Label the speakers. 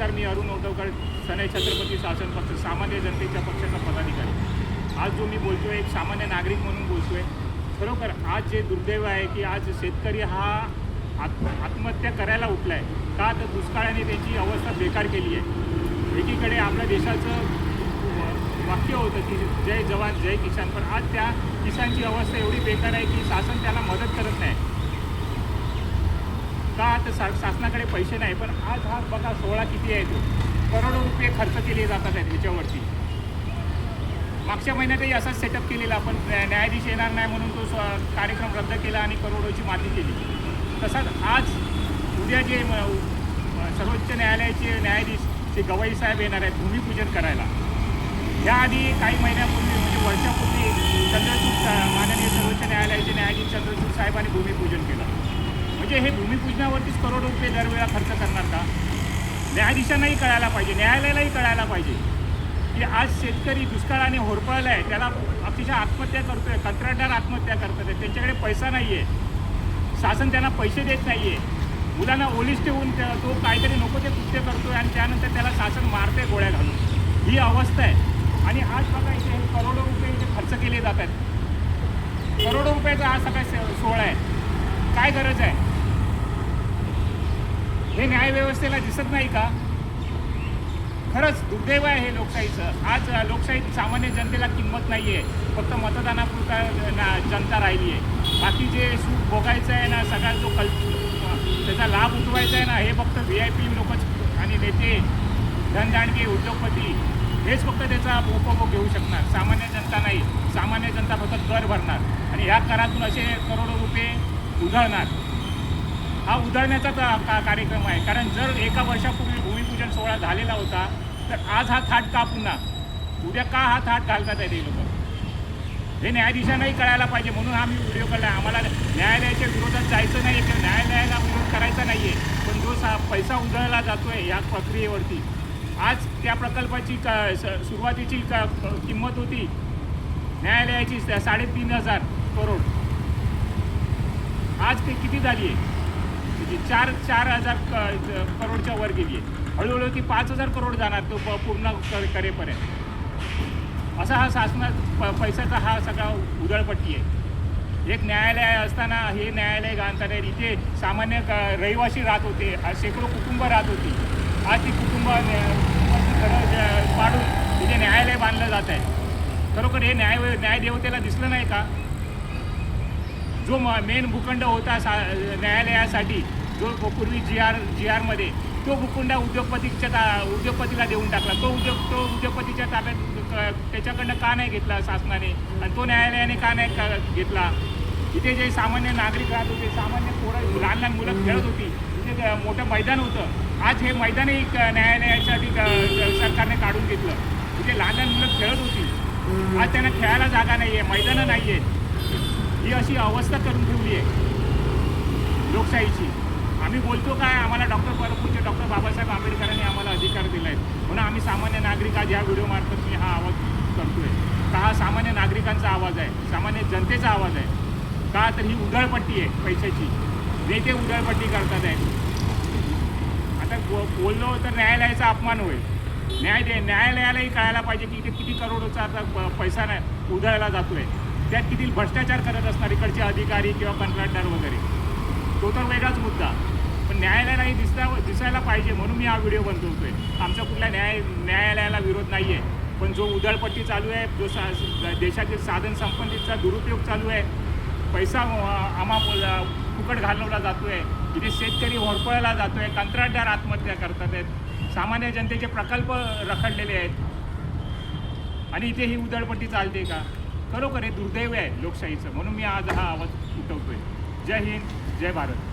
Speaker 1: नमस्कार मी अरुण औदवकर सनय छत्रपती शासन पक्ष सामान्य जनतेच्या पक्षाचा पदाधिकारी. आज जो मी बोलतोय एक सामान्य नागरिक म्हणून बोलतोय खरोखर आज जे दुर्दैव आहे की आज शेतकरी हा आत्म आत्महत्या करायला उठला आहे का तर दुष्काळाने त्याची अवस्था बेकार केली आहे. एकीकडे आपल्या देशाचं वाक्य होतं की जय जवान जय किसान पण आज त्या किसानची अवस्था एवढी बेकार आहे की शासन त्याला मदत करत नाही सा शासनाकडे पैसे नाही पण आज हा बघा सोहळा किती आहे तो. करोडो रुपये खर्च केले जातात आहेत ह्याच्यावरती मागच्या महिन्यातही असाच सेटअप केलेला पण न्यायाधीश येणार नाही म्हणून तो कार्यक्रम रद्द केला आणि करोडोची माती केली. तसाच आज उद्या जे सर्वोच्च न्यायालयाचे न्यायाधीश जे गवाई साहेब येणार आहेत भूमिपूजन करायला. याआधी काही महिन्यापूर्वी म्हणजे वर्षापूर्वी चंद्रचूड माननीय सर्वोच्च न्यायालयाचे न्यायाधीश चंद्रचूड साहेबांनी भूमिपूजन केलं. म्हणजे हे भूमिपूजनावरतीच करोड रुपये दरवेळा खर्च करणार का? न्यायाधीशांनाही कळायला पाहिजे न्यायालयालाही कळायला पाहिजे की आज शेतकरी दुष्काळाने होरपळला आहे त्याला अतिशय आत्महत्या करतोय कंत्राटदार आत्महत्या करतात आहे. त्यांच्याकडे पैसा नाही आहे शासन त्यांना पैसे देत नाही आहे मुलांना ओलीस ठेवून त्या- तो काहीतरी नको ते कृत्य करतोय आणि त्यानंतर त्याला शासन मारते गोळ्या घालून. ही अवस्था आहे. आणि आज बघा इथे हे करोडो रुपये इथे खर्च केले जात आहेत करोडो रुपयाचा आज सगळा सोहळा आहे. काय गरज आहे? हे न्यायव्यवस्थेला दिसत नाही का? खरंच दुर्दैव आहे हे लोकशाहीचं. आज लोकशाहीत सामान्य जनतेला किंमत नाही आहे फक्त मतदानापुरता ना जनता राहिली आहे बाकी जे सुख भोगायचं आहे ना सगळा जो कल त्याचा लाभ उठवायचा आहे ना हे फक्त व्ही आय पी लोकच आणि नेते धनदांडके उद्योगपती हेच फक्त त्याचा उपभोग घेऊ शकणार. सामान्य जनता नाही. सामान्य जनता फक्त कर भरणार. आणि ह्या करातून असे करोडो रुपये उधळणार. हा उधळण्याचा का- कार्यक्रम आहे. कारण जर एका वर्षापूर्वी भूमिपूजन सोहळा झालेला होता तर आज हा थाट का पुन्हा? उद्या का हा थाट घालतात आहे ते लोक? हे न्यायाधीशांनाही कळायला पाहिजे. म्हणून आम्ही व्हिडिओ काढला आम्हाला न्यायालयाच्या विरोधात जायचं नाही किंवा न्यायालयाला विरोध करायचा नाही आहे पण जो सा पैसा उधळला जातो आहे या प्रक्रियेवरती आज त्या प्रकल्पाची क स- सुरुवातीची क किंमत होती न्यायालयाची साडेतीन हजार करोड. आज ते किती झाली आहे म्हणजे चार चार हजार करोडच्या वर गेली आहे. हळूहळू ती पाच हजार करोड जाणार तो प- पूर्ण क- करेपर्यंत. असा हा शासनात प- पैशाचा हा सगळा उधळपट्टी आहे. एक न्यायालय असताना हे न्यायालय घालताना इथे सामान्य क- रहिवासी राहत होते शेकडो कुटुंब राहत होती. आज ती कुटुंब पाडून इथे न्यायालय बांधलं जात आहे खरोखर हे न्याय न्यायदेवतेला दिसलं नाही का? जो मेन भूखंड होता सा न्यायालयासाठी जो पूर्वी जी आर जी आरमध्ये तो भूखंड उद्योगपतीच्या ता उद्योगपतीला देऊन टाकला. तो उद्योग तो उद्योगपतीच्या ताब्यात त्याच्याकडनं का नाही घेतला शासनाने? आणि तो न्यायालयाने का नाही घेतला? इथे जे सामान्य नागरिक राहत होते सामान्य पोरं लहान लहान मुलं खेळत होती इथे मोठं मैदान होतं. आज हे मैदानही न्यायालयासाठी सरकारने काढून घेतलं. इथे लहान लहान मुलं खेळत होती. आज त्यांना खेळायला जागा नाही आहे मैदानं नाही आहेत ही अशी अवस्था करून ठेवली आहे. लोकशाहीची. आम्ही बोलतो काय आम्हाला डॉक्टर परपूरचे डॉक्टर बाबासाहेब आंबेडकरांनी आम्हाला अधिकार दिला आहे म्हणून आम्ही सामान्य नागरिक आज या व्हिडिओमार्फत मी हा आवाज करतो आहे का हा सामान्य नागरिकांचा आवाज आहे? सामान्य जनतेचा आवाज आहे. का तर ही उधळपट्टी आहे पैशाची? नेते उधळपट्टी करतात आहे. आता बोललो तर न्यायालयाचा अपमान होईल. न्याय दे न्यायालयालाही कळायला पाहिजे की इथे किती करोडचा आता प- पैसा नाही उधळला जातो आहे त्यात किती भ्रष्टाचार करत असणार इकडचे अधिकारी किंवा कंत्राटदार वगैरे. तो तर वेगळाच मुद्दा. पण न्यायालयालाही दिसता दिसायला पाहिजे म्हणून मी हा व्हिडिओ बनवतोय. आमचा कुठल्या न्याय न्यायालयाला विरोध नाही आहे पण जो उधळपट्टी चालू आहे जो सा देशातील साधन संपत्तीचा दुरुपयोग चालू आहे पैसा आम्हा फुकट घालवला जातो आहे इथे शेतकरी होरपळला जातो आहे कंत्राटदार आत्महत्या करतात आहेत सामान्य जनतेचे प्रकल्प रखडलेले आहेत. आणि इथे ही उधळपट्टी चालते का? खरोखर हे दुर्दैव आहे लोकशाहीचं. म्हणून मी आज हा आवाज उठवतोय. जय हिंद जय भारत.